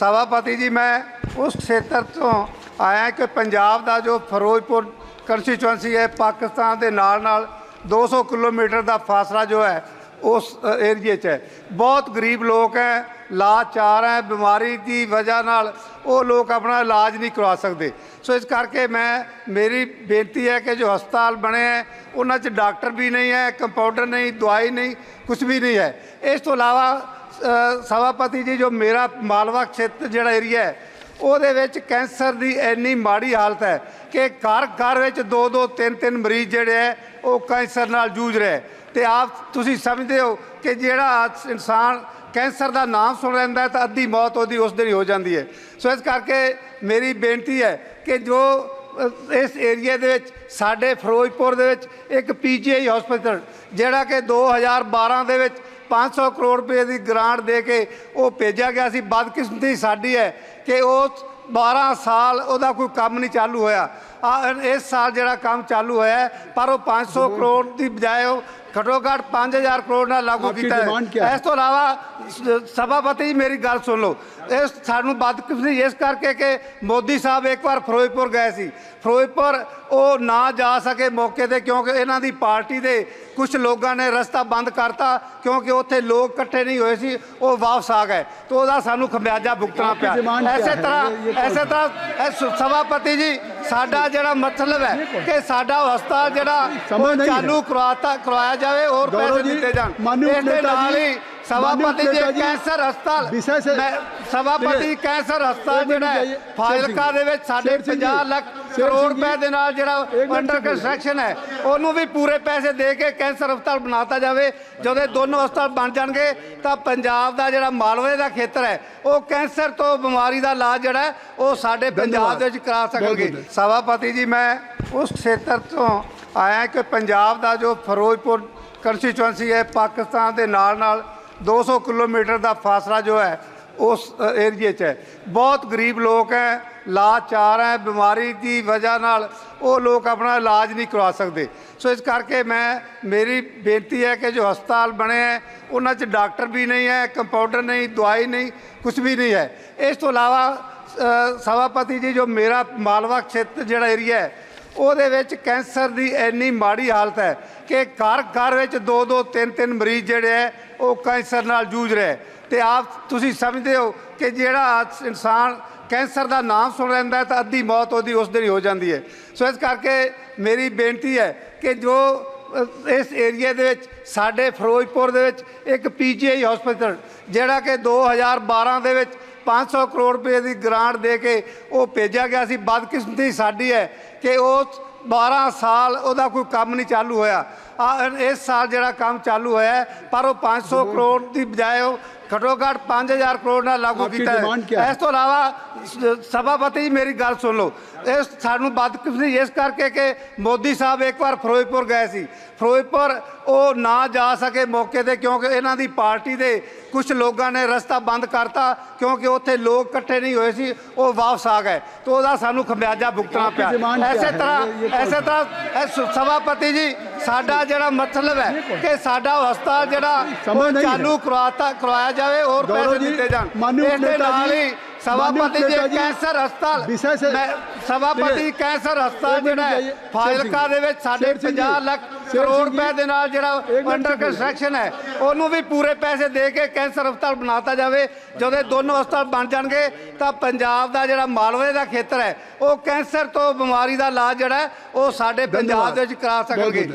ਸਭਾਪਤੀ ਜੀ, ਮੈਂ ਉਸ ਖੇਤਰ ਤੋਂ ਆਇਆ ਕਿ ਪੰਜਾਬ ਦਾ ਜੋ ਫਿਰੋਜ਼ਪੁਰ ਕੰਸਟੀਚੁਐਂਸੀ ਹੈ, ਪਾਕਿਸਤਾਨ ਦੇ ਨਾਲ ਨਾਲ 200 ਕਿਲੋਮੀਟਰ ਦਾ ਫਾਸਲਾ ਜੋ ਹੈ, ਉਸ ਏਰੀਏ 'ਚ ਹੈ। ਬਹੁਤ ਗਰੀਬ ਲੋਕ ਹੈ, ਲਾਚਾਰ ਹੈ, ਬਿਮਾਰੀ ਦੀ ਵਜ੍ਹਾ ਨਾਲ ਉਹ ਲੋਕ ਆਪਣਾ ਇਲਾਜ ਨਹੀਂ ਕਰਵਾ ਸਕਦੇ। ਸੋ ਇਸ ਕਰਕੇ ਮੈਂ, ਮੇਰੀ ਬੇਨਤੀ ਹੈ ਕਿ ਜੋ ਹਸਪਤਾਲ ਬਣੇ ਹੈ, ਉਹਨਾਂ 'ਚ ਡਾਕਟਰ ਵੀ ਨਹੀਂ ਹੈ ਕੰਪਾਊਂਡਰ ਨਹੀਂ, ਦਵਾਈ ਨਹੀਂ ਕੁਝ ਵੀ ਨਹੀਂ ਹੈ। ਇਸ ਤੋਂ ਇਲਾਵਾ ਸਭਾਪਤੀ ਜੀ, ਜੋ ਮੇਰਾ ਮਾਲਵਾ ਖੇਤਰ ਜਿਹੜਾ ਏਰੀਆ ਹੈ, ਉਹਦੇ ਵਿੱਚ ਕੈਂਸਰ ਦੀ ਇੰਨੀ ਮਾੜੀ ਹਾਲਤ ਹੈ ਕਿ ਘਰ ਘਰ ਵਿੱਚ ਦੋ ਦੋ ਤਿੰਨ ਤਿੰਨ ਮਰੀਜ਼ ਜਿਹੜੇ ਹੈ, ਉਹ ਕੈਂਸਰ ਨਾਲ ਜੂਝ ਰਹੇ ਹੈ। ਤੇ ਆਪ ਤੁਸੀਂ ਸਮਝਦੇ ਹੋ ਕਿ ਜਿਹੜਾ ਇਨਸਾਨ ਕੈਂਸਰ ਦਾ ਨਾਮ ਸੁਣ ਲੈਂਦਾ ਤਾਂ ਅੱਧੀ ਮੌਤ ਉਹਦੀ ਉਸ ਦਿਨ ਹੀ ਹੋ ਜਾਂਦੀ ਹੈ ਸੋ ਇਸ ਕਰਕੇ ਮੇਰੀ ਬੇਨਤੀ ਹੈ ਕਿ ਜੋ ਇਸ ਏਰੀਆ ਦੇ ਵਿੱਚ, ਸਾਡੇ ਫਿਰੋਜ਼ਪੁਰ ਦੇ ਵਿੱਚ ਇੱਕ ਪੀਜੀਆਈ ਹਸਪੀਟਲ ਜਿਹੜਾ ਕਿ 2012 ਦੇ ਵਿੱਚ 500 ਕਰੋੜ ਰੁਪਏ ਦੀ ਗ੍ਰਾਂਟ ਦੇ ਕੇ ਉਹ ਭੇਜਿਆ ਗਿਆ ਸੀ। ਬਦਕਿਸਮਤੀ ਸਾਡੀ ਹੈ ਕਿ ਉਹ 12 ਸਾਲ ਉਹਦਾ ਕੋਈ ਕੰਮ ਨਹੀਂ ਚਾਲੂ ਹੋਇਆ। ਆ ਇਸ ਸਾਲ ਜਿਹੜਾ ਕੰਮ ਚਾਲੂ ਹੋਇਆ ਪਰ ਉਹ 500 ਕਰੋੜ ਦੀ ਬਜਾਏ ਉਹ ਘੱਟੋ ਘੱਟ 5000 ਕਰੋੜ ਨਾਲ ਲਾਗੂ ਕੀਤਾ ਹੈ? ਇਸ ਤੋਂ ਇਲਾਵਾ ਸਭਾਪਤੀ ਮੇਰੀ ਗੱਲ ਸੁਣ ਲਓ। ਇਸ ਸਾਨੂੰ ਬਦਕਿਸਮਤੀ ਇਸ ਕਰਕੇ ਕਿ ਮੋਦੀ ਸਾਹਿਬ ਇੱਕ ਵਾਰ ਫਿਰੋਜ਼ਪੁਰ ਗਏ ਸੀ। ਫਿਰੋਜ਼ਪੁਰ ਉਹ ਨਾ ਜਾ ਸਕੇ ਮੌਕੇ ਤੇ ਕਿਉਂਕਿ ਇਹਨਾਂ ਦੀ ਪਾਰਟੀ ਦੇ ਕੁਝ ਲੋਕਾਂ ਨੇ ਰਸਤਾ ਬੰਦ ਕਰਤਾ ਕਿਉਂਕਿ ਉੱਥੇ ਲੋਕ ਇਕੱਠੇ ਨਹੀਂ ਹੋਏ ਸੀ ਉਹ ਵਾਪਸ ਆ ਗਏ। ਤੇ ਉਹਦਾ ਸਾਨੂੰ ਖਮਿਆਜਾ ਭੁਗਤਣਾ ਪਿਆ। ਐਸੇ? ਤਰ੍ਹਾਂ ਇਹ- ਇਹ ਐਸੇ ਤਰ੍ਹਾਂ ਇਹ ਸਭਾਪਤੀ ਜੀ ਸਾਡਾ ਜਿਹੜਾ ਮਤਲਬ ਹੈ ਕਿ ਸਾਡਾ ਹਸਪਤਾਲ ਜਿਹੜਾ। ਚਾਲੂ ਕਰਵਾਤਾ ਕਰਵਾਇਆ ਜਾਵੇ ਹੋਰ ਗੌਰਵ ਪੈਸੇ ਦਿੱਤੇ ਜਾਣ। ਇਸ ਦੇ ਨਾਲ ਹੀ ਸਭਾਪਤੀ ਜੀ ਕੈਂਸਰ ਹਸਪਤਾਲ। ਸਭਾਪਤੀ। ਕੈਂਸਰ ਹਸਪਤਾਲ ਜਿਹੜਾ। ਫਾਜ਼ਿਲਕਾ ਦੇ ਵਿੱਚ ਸਾਡੇ ਸ਼ੇਰ ਸਿੰਘ ਜੀ, 50 ਲੱਖ ਕਰੋੜ ਰੁਪਏ ਦੇ ਨਾਲ ਜਿਹੜਾ ਅੰਡਰ। ਕੰਸਟਰਕਸ਼ਨ ਹੈ ਉਹਨੂੰ ਵੀ ਪੂਰੇ ਪੈਸੇ ਦੇ ਕੇ ਕੈਂਸਰ ਹਸਪਤਾਲ ਬਣਾਤਾ ਜਾਵੇ ਜਦੋਂ ਇਹ ਦੋਨੋਂ ਹਸਪਤਾਲ ਬਣ ਜਾਣਗੇ ਤਾਂ ਪੰਜਾਬ ਦਾ ਜਿਹੜਾ ਮਾਲਵੇ ਦਾ ਖੇਤਰ ਹੈ ਉਹ ਕੈਂਸਰ ਤੋਂ ਬਿਮਾਰੀ ਦਾ ਇਲਾਜ ਜਿਹੜਾ ਉਹ ਸਾਡੇ ਪੰਜਾਬ ਦੇ ਵਿੱਚ ਕਰਾ ਸਕਣਗੇ। ਸਭਾਪਤੀ ਜੀ ਮੈਂ ਉਸ ਖੇਤਰ ਤੋਂ ਆਇਆ ਕਿ ਪੰਜਾਬ ਦਾ ਜੋ ਫਿਰੋਜ਼ਪੁਰ ਕੰਸਟੀਚੁਐਂਸੀ ਹੈ ਪਾਕਿਸਤਾਨ ਦੇ ਨਾਲ ਨਾਲ 200 ਕਿਲੋਮੀਟਰ ਦਾ ਫਾਸਲਾ ਜੋ ਹੈ ਉਸ ਏਰੀਏ 'ਚ ਹੈ। ਬਹੁਤ ਗਰੀਬ ਲੋਕ ਹੈ, ਲਾਚਾਰ ਹੈ, ਬਿਮਾਰੀ ਦੀ ਵਜ੍ਹਾ ਨਾਲ ਉਹ ਲੋਕ ਆਪਣਾ ਇਲਾਜ ਨਹੀਂ ਕਰਵਾ ਸਕਦੇ। ਸੋ ਇਸ ਕਰਕੇ ਮੈਂ, ਮੇਰੀ ਬੇਨਤੀ ਹੈ ਕਿ ਜੋ ਹਸਪਤਾਲ ਬਣੇ ਹੈ, ਉਹਨਾਂ 'ਚ ਡਾਕਟਰ ਵੀ ਨਹੀਂ ਹੈ, ਕੰਪਾਊਂਡਰ ਨਹੀਂ, ਦਵਾਈ ਨਹੀਂ ਕੁਝ ਵੀ ਨਹੀਂ ਹੈ। ਇਸ ਤੋਂ ਇਲਾਵਾ ਸਭਾਪਤੀ ਜੀ, ਜੋ ਮੇਰਾ ਮਾਲਵਾ ਖੇਤਰ ਜਿਹੜਾ ਏਰੀਆ ਹੈ, ਉਹਦੇ ਵਿੱਚ ਕੈਂਸਰ ਦੀ ਇੰਨੀ ਮਾੜੀ ਹਾਲਤ ਹੈ ਕਿ ਘਰ ਘਰ ਵਿੱਚ ਦੋ ਦੋ ਤਿੰਨ ਤਿੰਨ ਮਰੀਜ਼ ਜਿਹੜੇ ਹੈ, ਉਹ ਕੈਂਸਰ ਨਾਲ ਜੂਝ ਰਹੇ। ਤੇ ਆਪ ਤੁਸੀਂ ਸਮਝਦੇ ਹੋ ਕਿ ਜਿਹੜਾ ਇਨਸਾਨ ਕੈਂਸਰ ਦਾ ਨਾਮ ਸੁਣ ਲੈਂਦਾ ਤਾਂ ਅੱਧੀ ਮੌਤ ਉਹਦੀ ਉਸ ਦਿਨ ਹੀ ਹੋ ਜਾਂਦੀ ਹੈ। ਸੋ ਇਸ ਕਰਕੇ ਮੇਰੀ ਬੇਨਤੀ ਹੈ ਕਿ ਜੋ ਇਸ ਏਰੀਆ ਦੇ ਵਿੱਚ ਸਾਡੇ ਫਿਰੋਜ਼ਪੁਰ ਦੇ ਵਿੱਚ ਇੱਕ ਪੀਜੀਆਈ ਹਸਪੀਟਲ ਜਿਹੜਾ ਕਿ 2012 ਦੇ ਵਿੱਚ 500 ਕਰੋੜ ਰੁਪਏ ਦੀ ਗ੍ਰਾਂਟ ਦੇ ਕੇ ਉਹ ਭੇਜਿਆ ਗਿਆ ਸੀ। ਬਦਕਿਸਮਤੀ ਸਾਡੀ ਹੈ ਕਿ ਉਹ 12 ਸਾਲ ਉਹਦਾ ਕੋਈ ਕੰਮ ਨਹੀਂ ਚਾਲੂ ਹੋਇਆ। ਇਸ ਸਾਲ ਜਿਹੜਾ ਕੰਮ ਚਾਲੂ ਹੋਇਆ ਪਰ ਉਹ 500 ਕਰੋੜ ਦੀ ਬਜਾਏ ਉਹ ਘੱਟੋ ਘੱਟ 5000 ਕਰੋੜ ਨਾਲ ਲਾਗੂ ਕੀਤਾ ਹੈ? ਇਸ ਤੋਂ ਇਲਾਵਾ ਸਭਾਪਤੀ ਜੀ ਮੇਰੀ ਗੱਲ ਸੁਣ ਲਓ। ਇਸ ਸਾਨੂੰ ਬਦਕਿਸਮਤੀ ਇਸ ਕਰਕੇ ਕਿ ਮੋਦੀ ਸਾਹਿਬ ਇੱਕ ਵਾਰ ਫਿਰੋਜ਼ਪੁਰ ਗਏ ਸੀ। ਫਿਰੋਜ਼ਪੁਰ ਉਹ ਨਾ ਜਾ ਸਕੇ ਮੌਕੇ ਤੇ ਕਿਉਂਕਿ ਇਹਨਾਂ ਦੀ ਪਾਰਟੀ ਦੇ ਕੁਝ ਲੋਕਾਂ ਨੇ ਰਸਤਾ ਬੰਦ ਕਰਤਾ ਕਿਉਂਕਿ ਉੱਥੇ ਲੋਕ ਇਕੱਠੇ ਨਹੀਂ ਹੋਏ ਸੀ ਉਹ ਵਾਪਸ ਆ ਗਏ। ਤੇ ਉਹਦਾ ਸਾਨੂੰ ਖਮਿਆਜਾ ਭੁਗਤਣਾ ਪਿਆ। ਐਸੇ? ਤਰ੍ਹਾਂ ਇਹ- ਇਹ ਐਸੇ ਤਰ੍ਹਾਂ ਇਹ ਸਭਾਪਤੀ ਜੀ ਸਾਡਾ ਜਿਹੜਾ ਮਤਲਬ ਹੈ ਕਿ ਸਾਡਾ ਹਸਪਤਾਲ ਜਿਹੜਾ। ਚਾਲੂ ਕਰਵਾਤਾ ਕਰਵਾਇਆ ਜਾਵੇ ਹੋਰ ਗੌਰਵ ਪੈਸੇ ਦਿੱਤੇ ਜਾਣ ਇਸ ਦੇ ਨਾਲ ਹੀ ਸਭਾਪਤੀ ਜੀ ਕੈਂਸਰ ਹਸਪਤਾਲ ਸਭਾਪਤੀ ਕੈਂਸਰ ਹਸਪਤਾਲ ਜਿਹੜਾ ਹੈ। ਫਾਜ਼ਿਲਕਾ ਦੇ ਵਿੱਚ ਸਾਡੇ ਸ਼ੇਰ ਸਿੰਘ ਜੀ, 50 ਲੱਖ ਕਰੋੜ ਰੁਪਏ ਦੇ ਨਾਲ ਜਿਹੜਾ ਅੰਡਰ। ਕੰਸਟਰਕਸ਼ਨ ਹੈ ਉਹਨੂੰ ਵੀ ਪੂਰੇ ਪੈਸੇ ਦੇ ਕੇ ਕੈਂਸਰ ਹਸਪਤਾਲ ਬਣਾਤਾ ਜਾਵੇ ਜਦੋਂ ਇਹ ਦੋਨੋਂ ਹਸਪਤਾਲ ਬਣ ਜਾਣਗੇ ਤਾਂ ਪੰਜਾਬ ਦਾ ਜਿਹੜਾ ਮਾਲਵੇ ਦਾ ਖੇਤਰ ਹੈ ਉਹ ਕੈਂਸਰ ਤੋਂ ਬਿਮਾਰੀ ਦਾ ਇਲਾਜ ਜਿਹੜਾ ਉਹ ਸਾਡੇ ਪੰਜਾਬ ਦੇ ਵਿੱਚ ਕਰਾ ਸਕਣਗੇ।